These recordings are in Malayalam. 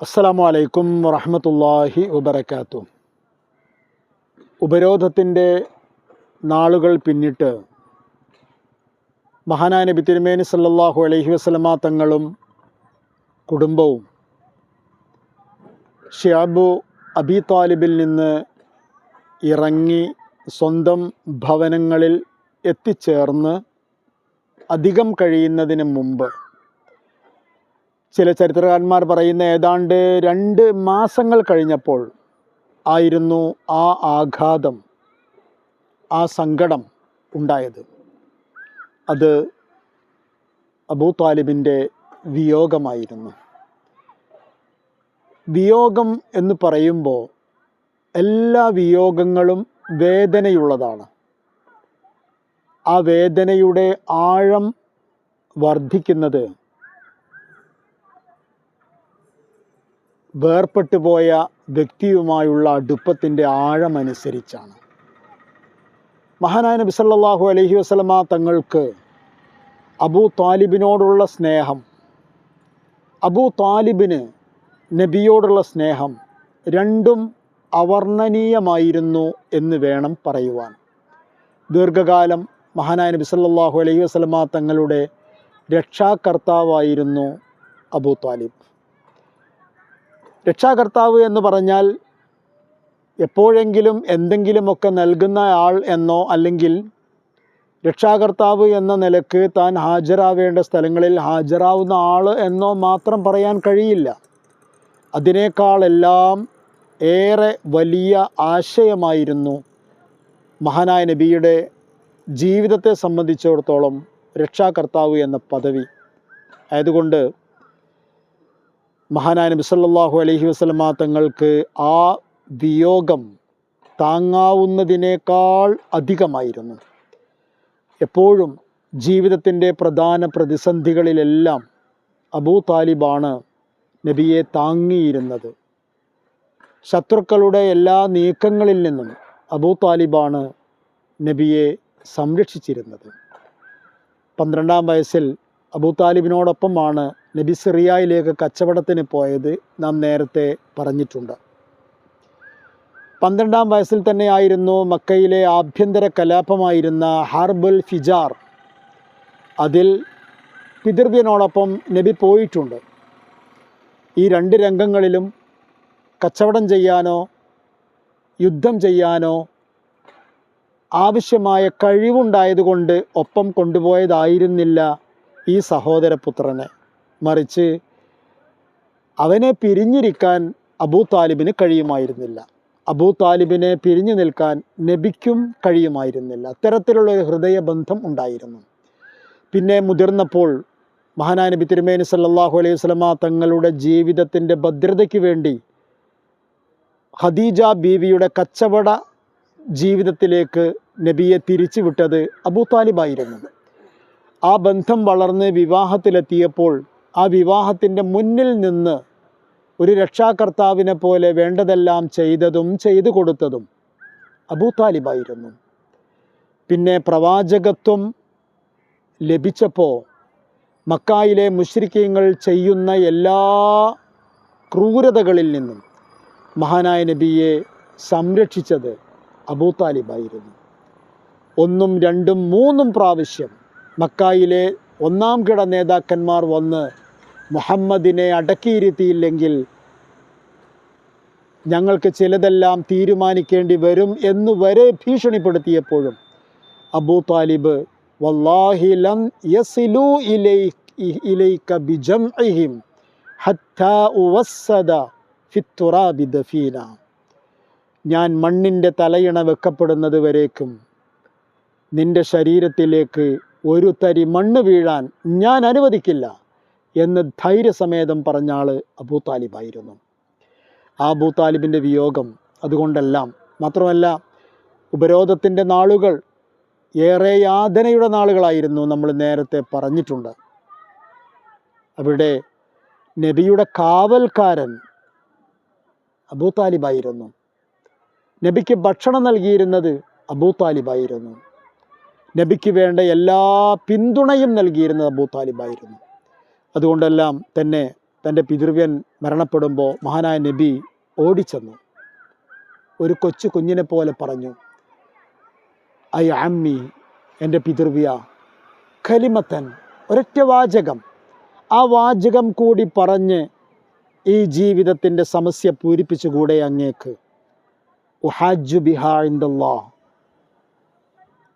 അസ്സലാമു അലൈക്കും വറഹമത്തല്ലാഹി വബർക്കാത്തു ഉപരോധത്തിന്റെ നാളുകൾ പിന്നിട്ട് മഹാനായ നബി തിരുമേനി സല്ലാഹു അലൈഹി വസല്ലമ തങ്ങളും കുടുംബവും ഷിയാബു അബി താലിബിൽ നിന്ന് ഇറങ്ങി സ്വന്തം ഭവനങ്ങളിൽ എത്തിച്ചേർന്ന് അധികം കഴിയുന്നതിന് മുമ്പ് ചില ചരിത്രകാരന്മാർ പറയുന്ന ഏതാണ്ട് രണ്ട് മാസങ്ങൾ കഴിഞ്ഞപ്പോൾ ആയിരുന്നു ആ ആഘാതം ആ സങ്കടം ഉണ്ടായത്. അത് അബൂ താലിബിന്റെ വിയോഗമായിരുന്നു. വിയോഗം എന്ന് പറയുമ്പോൾ എല്ലാ വിയോഗങ്ങളും വേദനയുള്ളതാണ്. ആ വേദനയുടെ ആഴം വർദ്ധിക്കുന്നത് വേർപെട്ടു പോയ വ്യക്തിയുമായുള്ള അടുപ്പത്തിന്റെ ആഴമനുസരിച്ചാണ്. മഹാനായ നബി സല്ലാഹു അലഹി വസ്ലമ തങ്ങൾക്ക് അബൂ താലിബിനോടുള്ള സ്നേഹം അബൂ താലിബിന് നബിയോടുള്ള സ്നേഹം രണ്ടും അവർണനീയമായിരുന്നു എന്ന് വേണം പറയുവാൻ. ദീർഘകാലം മഹാനായ നബി സല്ലാഹു അലൈഹി വസ്ലമ തങ്ങളുടെ രക്ഷാകർത്താവായിരുന്നു അബൂ താലിബ്. രക്ഷാകർത്താവ് എന്ന് പറഞ്ഞാൽ എപ്പോഴെങ്കിലും എന്തെങ്കിലുമൊക്കെ നൽകുന്ന ആൾ എന്നോ അല്ലെങ്കിൽ രക്ഷാകർത്താവ് എന്ന നിലയ്ക്ക് താൻ ഹാജരാവേണ്ട സ്ഥലങ്ങളിൽ ഹാജരാവുന്ന ആൾ എന്നോ മാത്രം പറയാൻ കഴിയില്ല. അതിനേക്കാളെല്ലാം ഏറെ വലിയ ആശയമായിരുന്നു മഹാനായ നബിയുടെ ജീവിതത്തെ സംബന്ധിച്ചിടത്തോളം രക്ഷാകർത്താവ് എന്ന പദവി. ആയതുകൊണ്ട് മഹാനായ നബി സല്ലല്ലാഹു അലൈഹി വസല്ലമ തങ്ങൾക്ക് ആ വിയോഗം താങ്ങാവുന്നതിനേക്കാൾ അധികമായിരുന്നു. എപ്പോഴും ജീവിതത്തിന്റെ പ്രധാന പ്രതിസന്ധികളിലെല്ലാം അബൂ താലിബാണ് നബിയെ താങ്ങിയിരുന്നത്. ശത്രുക്കളുടെ എല്ലാ നീക്കങ്ങളിൽ നിന്നും അബൂ താലിബാണ് നബിയെ സംരക്ഷിച്ചിരുന്നത്. പന്ത്രണ്ടാം വയസ്സിൽ അബൂ താലിബിനോടൊപ്പമാണ് നബി സിറിയയിലേക്ക് കച്ചവടത്തിന് പോയത് നാം നേരത്തെ പറഞ്ഞിട്ടുണ്ട്. പന്ത്രണ്ടാം വയസ്സിൽ തന്നെയായിരുന്നു മക്കയിലെ ആഭ്യന്തര കലാപമായിരുന്ന ഹാർബുൽ ഫിജാർ. അതിൽ പിതൃവ്യനോടൊപ്പം നബി പോയിട്ടുണ്ട്. ഈ രണ്ട് രംഗങ്ങളിലും കച്ചവടം ചെയ്യാനോ യുദ്ധം ചെയ്യാനോ ആവശ്യമായ കഴിവുണ്ടായതുകൊണ്ട് ഒപ്പം കൊണ്ടുപോയതായിരുന്നില്ല ഈ സഹോദരപുത്രനെ. മറിച്ച് അവനെ പിരിഞ്ഞിരിക്കാൻ അബൂ താലിബിന് കഴിയുമായിരുന്നില്ല. അബൂ താലിബിനെ പിരിഞ്ഞു നിൽക്കാൻ നബിക്കും കഴിയുമായിരുന്നില്ല. അത്തരത്തിലുള്ള ഒരു ഹൃദയബന്ധം ഉണ്ടായിരുന്നു. പിന്നെ മുതിർന്നപ്പോൾ മഹാനായ നബി തിരുമേനി സല്ലാഹു അലൈഹി വസല്ലമ തങ്ങളുടെ ജീവിതത്തിന്റെ ഭദ്രതയ്ക്ക് വേണ്ടി ഖദീജ ബീവിയുടെ കച്ചവട ജീവിതത്തിലേക്ക് നബിയെ തിരിച്ചു വിട്ടത് അബൂ താലിബായിരുന്നു. ആ ബന്ധം വളർന്ന് വിവാഹത്തിലെത്തിയപ്പോൾ ആ വിവാഹത്തിന്റെ മുന്നിൽ നിന്ന് ഒരു രക്ഷാകർത്താവിനെ പോലെ വേണ്ടതെല്ലാം ചെയ്തതും ചെയ്തു കൊടുത്തതും അബൂ താലിബായിരുന്നു. പിന്നെ പ്രവാചകത്വം ലഭിച്ചപ്പോൾ മക്കായിലെ മുഷ്രിക്കീങ്ങൾ ചെയ്യുന്ന എല്ലാ ക്രൂരതകളിൽ നിന്നും മഹാനായ നബിയെ സംരക്ഷിച്ചത് അബൂ താലിബായിരുന്നു. ഒന്നും രണ്ടും മൂന്നും പ്രാവശ്യം മക്കായിലെ ഒന്നാം കിട നേതാക്കന്മാർ വന്ന് മുഹമ്മദിനെ അടക്കിയിരുത്തിയില്ലെങ്കിൽ ഞങ്ങൾക്ക് ചിലതെല്ലാം തീരുമാനിക്കേണ്ടി വരും എന്ന് വരെ ഭീഷണിപ്പെടുത്തിയപ്പോഴും അബൂ താലിബ് വല്ലാഹി ലം ഇലൈക ഹത്താ ഞാൻ മണ്ണിന്റെ തലയിണ വെക്കപ്പെടുന്നത് വരേക്കും. നിന്റെ ശരീരത്തിലേക്ക് ഒരു തരി മണ്ണ് വീഴാൻ ഞാൻ അനുവദിക്കില്ല. എന്ന് ധൈര്യസമേതം പറഞ്ഞ ആൾ അബൂ താലിബായിരുന്നു. ആ അബൂ താലിബിന്റെ വിയോഗം അതുകൊണ്ടെല്ലാം മാത്രമല്ല ഉപരോധത്തിന്റെ നാളുകൾ ഏറെ യാതനയുടെ നാളുകളായിരുന്നു നമ്മൾ നേരത്തെ പറഞ്ഞിട്ടുണ്ട്. അവിടെ നബിയുടെ കാവൽക്കാരൻ അബൂ താലിബായിരുന്നു. നബിക്ക് ഭക്ഷണം നൽകിയിരുന്നത് അബൂ താലിബായിരുന്നു. നബിക്ക് വേണ്ട എല്ലാ പിന്തുണയും നൽകിയിരുന്നത് അബൂ താലിബായിരുന്നു. അതുകൊണ്ടെല്ലാം തന്നെ തന്റെ പിതൃവ്യൻ മരണപ്പെടുമ്പോൾ മഹാനായ നബി ഓടിച്ചെന്നു. ഒരു കൊച്ചു കുഞ്ഞിനെ പോലെ പറഞ്ഞു ഐ അമ്മി എന്റെ പിതൃവ്യ ഖലിമത്തൻ ഒരൊറ്റ വാചകം. ആ വാചകം കൂടി പറഞ്ഞ് ഈ ജീവിതത്തിന്റെ സമസ്യ പൂരിപ്പിച്ചുകൂടെ അങ്ങേക്ക്. ഉഹാജു ബിഹാ ഇന്ദല്ലാ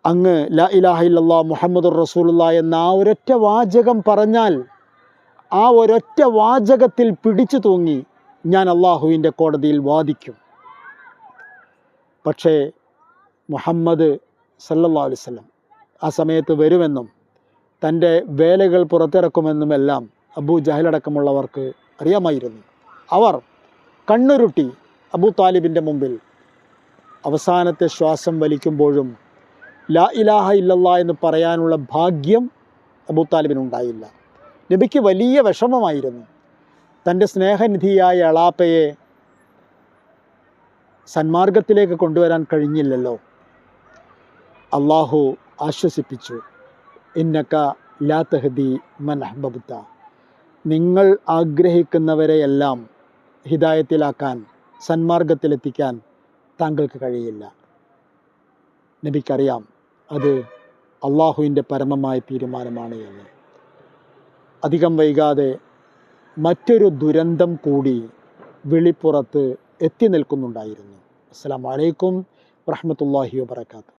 അങ്ങ് ലാ ഇലാഹ ഇല്ലല്ലാ മുഹമ്മദ് റസൂലുള്ള എന്ന ആ ഒരൊറ്റ വാചകം പറഞ്ഞാൽ ആ ഒരൊറ്റ വാചകത്തിൽ പിടിച്ചു തൂങ്ങി ഞാൻ അള്ളാഹുവിന്റെ കോടതിയിൽ വാദിക്കും. പക്ഷേ മുഹമ്മദ് സല്ലല്ലാഹു അലൈഹി വസല്ലം ആ സമയത്ത് വരുമെന്നും തന്റെ വേലകൾ പുറത്തിറക്കുമെന്നും എല്ലാം അബൂ ജഹലടക്കമുള്ളവർക്ക് അറിയാമായിരുന്നു. അവർ കണ്ണുരുട്ടി അബൂ താലിബിന്റെ മുമ്പിൽ അവസാനത്തെ ശ്വാസം വലിക്കുമ്പോഴും ലാ ഇലാഹ ഇല്ലല്ലാ എന്ന് പറയാനുള്ള ഭാഗ്യം അബൂ താലിബിനുണ്ടായില്ല. നബിക്ക് വലിയ വിഷമമായിരുന്നു. തന്റെ സ്നേഹനിധിയായ അളാപ്പയെ സന്മാർഗത്തിലേക്ക് കൊണ്ടുവരാൻ കഴിഞ്ഞില്ലല്ലോ. അള്ളാഹു ആശ്വസിപ്പിച്ചു. ഇന്നക്ക ലാ തഹദി മൻ നിങ്ങൾ ആഗ്രഹിക്കുന്നവരെയെല്ലാം ഹിദായത്തിലാക്കാൻ സന്മാർഗത്തിലെത്തിക്കാൻ താങ്കൾക്ക് കഴിയില്ല. നബിക്കറിയാം അത് അള്ളാഹുവിന്റെ പരമമായ തീരുമാനമാണ് എന്ന്. അധികം വൈകാതെ മറ്റൊരു ദുരന്തം കൂടി വിളിപ്പുറത്ത് എത്തി നിൽക്കുന്നുണ്ടായിരുന്നു. അസ്സാം വലൈക്കും വറഹമത്തല്ലാഹി വാബർക്കാത്തു